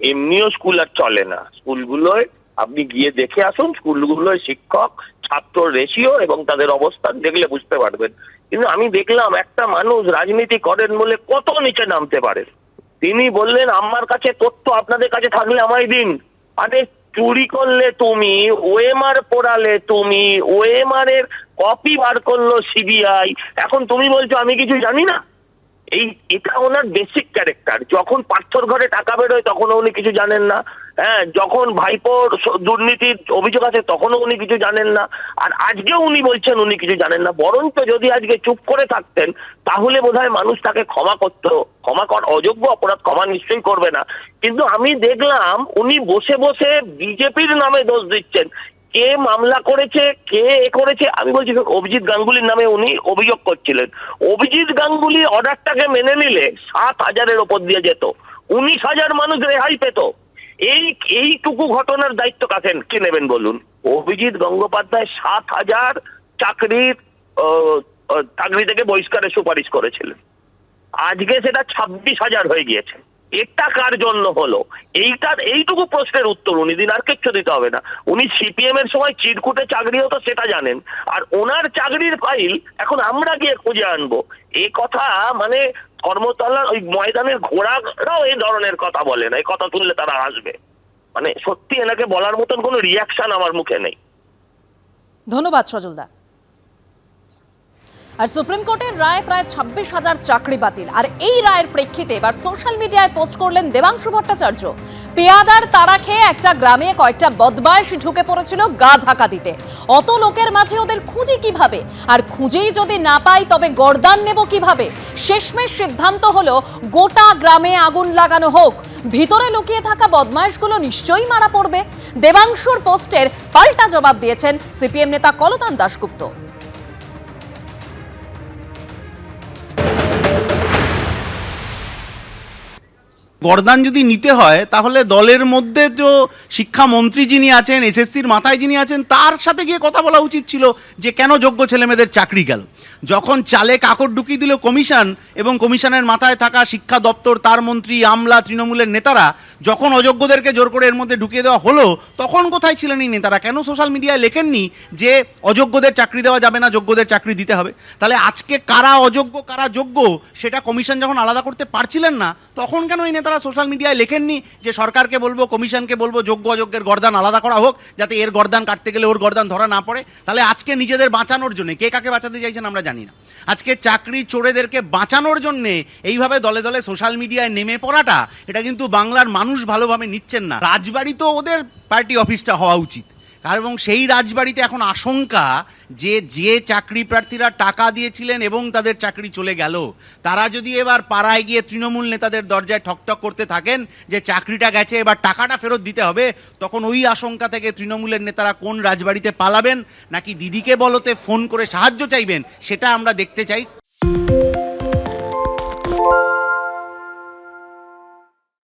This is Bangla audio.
এমনিও স্কুল আর চলে না। স্কুলগুলোয় আপনি গিয়ে দেখে আসুন, স্কুলগুলোয় শিক্ষক, ছাত্র রেশিও এবং তাদের অবস্থান দেখলে বুঝতে পারবেন। কিন্তু আমি দেখলাম একটা মানুষ রাজনীতি করেন বলে কত নিচে নামতে পারে। তিনি বললেন, আমার কাছে তথ্য আপনাদের কাছে থাকলে আমায় দিন। আরে, চুরি করলে তুমি ওএমআর পোড়ালে তুমি ওএমআর এর কপি বার করল সিবিআই এখন তুমি বলছো, আমি কিছু জানি না? এই, এটা ওনার বেসিক ক্যারেক্টার যখন পার্থর ঘরে টাকা বেরোয়, তখন উনি কিছু জানেন না। হ্যাঁ যখন ভাইপোর দুর্নীতির অভিযোগ আছে তখনও উনি কিছু জানেন না। আর আজকেও উনি বলছেন উনি কিছু জানেন না। বরঞ্চ যদি আজকে চুপ করে থাকতেন, তাহলে বোধহয় মানুষ তাকে ক্ষমা করতো। ক্ষমা কর, অযোগ্য অপরাধ ক্ষমা নিশ্চয়ই করবে না। কিন্তু আমি দেখলাম উনি বসে বসে বিজেপির নামে দোষ দিচ্ছেন। কে মামলা করেছে, কে এ করেছে, আমি বলছি অভিজিৎ গাঙ্গুলির নামে উনি অভিযোগ করছিলেন। অভিজিৎ গাঙ্গুলি অর্ডারটাকে মেনে নিলে সাত হাজারের ওপর দিয়ে যেত। উনিশ হাজার মানুষ রেহাই পেত। এই, এইটুকু ঘটনার দায়িত্ব কাকে, কে নেবেন বলুন? অভিজিৎ গঙ্গোপাধ্যায় সাত হাজার চাকরির চাকরি থেকে বহিষ্কারের সুপারিশ করেছিলেন। আজকে সেটা ছাব্বিশ হাজার হয়ে গিয়েছে। এটা কার জন্য হলো? এইটার এইটুকু প্রশ্নের উত্তর উনি দিন, আর কিচ্ছু দিতে হবে না। উনি সিপিএম এর সময় চিরকুটে চাকরি হতো, সেটা জানেন। আর ওনার চাকরির ফাইল এখন আমরা গিয়ে খুঁজে আনব। এ কথা মানে কর্মতলার ওই ময়দানের ঘোড়ারাও এই ধরনের কথা বলে না। এই কথা তুললে তারা আসবে মানে সত্যি এনাকে বলার মতন কোনো রিয়াকশন আমার মুখে নেই। ধন্যবাদ সজলদা। আর সুপ্রিম কোর্টের রায় প্রায় ছাব্বিশ হাজার চাকরি বাতিল। আর এই রায়ের প্রেক্ষিতে এবার সোশ্যাল মিডিয়ায় পোস্ট করলেন দেবাংশু ভট্টাচার্য। পেয়াদার তারা খেয়ে একটা গ্রামে কয়েকটা বদমাইশ ঢুকে পড়েছিল গা ঢাকা দিতে। অত লোকের মাঝে ওদের খুঁজি কীভাবে? আর খুঁজেই যদি না পাই তবে গরদান নেব কীভাবে? শেষমেশ সিদ্ধান্ত হলো, গোটা গ্রামে আগুন লাগানো হোক। ভিতরে লুকিয়ে থাকা বদমাইশগুলো নিশ্চয়ই মারা পড়বে। দেবাংশুর পোস্টের পাল্টা জবাব দিয়েছেন সিপিএম নেতা কলতান দাশগুপ্ত। গরদান যদি নিতে হয়, তাহলে দলের মধ্যে তো শিক্ষামন্ত্রী যিনি আছেন, এসএসসির মাথায় যিনি আছেন, তার সাথে গিয়ে কথা বলা উচিত ছিল যে কেন যোগ্য ছেলেমেয়েদের চাকরি গেল। যখন চালে কাকড় ঢুকিয়ে দিল কমিশন এবং কমিশনের মাথায় থাকা শিক্ষা দপ্তর, তার মন্ত্রী, আমলা, তৃণমূলের নেতারা যখন অযোগ্যদেরকে জোর করে এর মধ্যে ঢুকিয়ে দেওয়া হলো, তখন কোথায় ছিলেন এই নেতারা? কেন সোশ্যাল মিডিয়ায় লেখেননি যে অযোগ্যদের চাকরি দেওয়া যাবে না, যোগ্যদের চাকরি দিতে হবে? তাহলে আজকে কারা অযোগ্য, কারা যোগ্য, সেটা কমিশন যখন আলাদা করতে পারছিলেন না, তখন কেন এই নেতারা সোশ্যাল মিডিয়ায় লেখেননি যে সরকারকে বলব, কমিশনকে বলব, যোগ্য অযোগ্যের গর্দান আলাদা করা হোক, যাতে এর গরদান কাটতে গেলে ওর গর্দান ধরা না পড়ে। তাহলে আজকে নিজেদের বাঁচানোর জন্য, কে কাকে বাঁচাতে চাইছেন আমরা জানি না। আজকে চাকরি চোরেদেরকে বাঁচানোর জন্যে এইভাবে দলে দলে সোশ্যাল মিডিয়ায় নেমে পড়াটা, এটা কিন্তু বাংলার মানুষ ভালোভাবে নিচ্ছেন না। রাজবাড়ি তো ওদের পার্টি অফিসটা হওয়া উচিত। এবং সেই রাজবাড়িতে এখন আশঙ্কা যে যে চাকরি প্রার্থীরা টাকা দিয়েছিলেন এবং তাদের চাকরি চলে গেল, তারা যদি এবার পাড়ায় গিয়ে তৃণমূল নেতাদের দরজায় ঠকঠক করতে থাকেন যে চাকরিটা গেছে, এবার টাকাটা ফেরত দিতে হবে, তখন ওই আশঙ্কা থেকে তৃণমূলের নেতারা কোন রাজবাড়িতে পালাবেন, নাকি দিদিকে বলতে ফোন করে সাহায্য চাইবেন, সেটা আমরা দেখতে চাই।